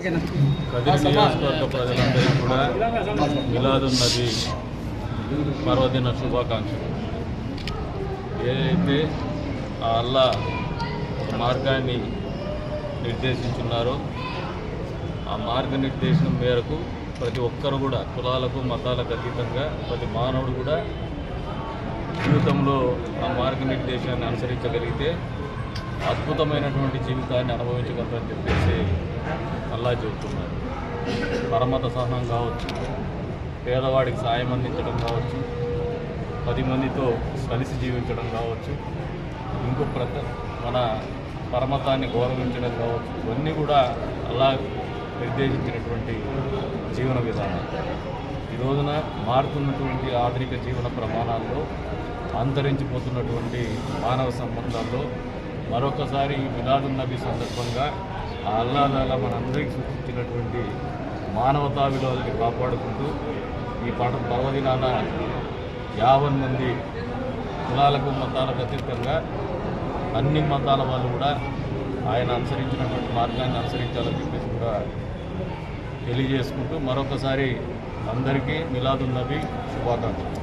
కదిరి నియోజకవర్గ ప్రజలందరికీ కూడా మిలాదున్నది పర్వదిన శుభాకాంక్షలు. ఏదైతే ఆ అల్లా మార్గాన్ని నిర్దేశించున్నారో ఆ మార్గనిర్దేశం మేరకు ప్రతి ఒక్కరు కూడా కులాలకు మతాలకు అతీతంగా ప్రతి మానవుడు కూడా జీవితంలో ఆ మార్గనిర్దేశాన్ని అనుసరించగలిగితే అద్భుతమైనటువంటి జీవితాన్ని అనుభవించగలరని చెప్పేసి అల్లా చెబుతున్నారు. పరమత సహనం కావచ్చు పేదవాడికి సాయం అందించడం కావచ్చు పది మందితో కలిసి జీవించడం కావచ్చు ఇంకో ప్రత మన పరమతాన్ని గౌరవించడం కావచ్చు ఇవన్నీ కూడా అలా నిర్దేశించినటువంటి జీవన విధానం ఈ రోజున మారుతున్నటువంటి ఆధునిక జీవన ప్రమాణాల్లో అంతరించిపోతున్నటువంటి మానవ సంబంధాల్లో మరొకసారి మిలాదు నబీ సందర్భంగా ఆ అల్లాదాల మనందరికీ సృష్టించినటువంటి మానవతా విలువల్ని కాపాడుకుంటూ ఈ పాట పర్వదినాన యాభై మంది కులాలకు మతాలకు అతీతంగా అన్ని మతాల వాళ్ళు కూడా ఆయన అనుసరించినటువంటి మార్గాన్ని అనుసరించాలని చెప్పేసి కూడా తెలియజేసుకుంటూ మరొకసారి అందరికీ మిలాదు నబీ శుభాకాంక్షలు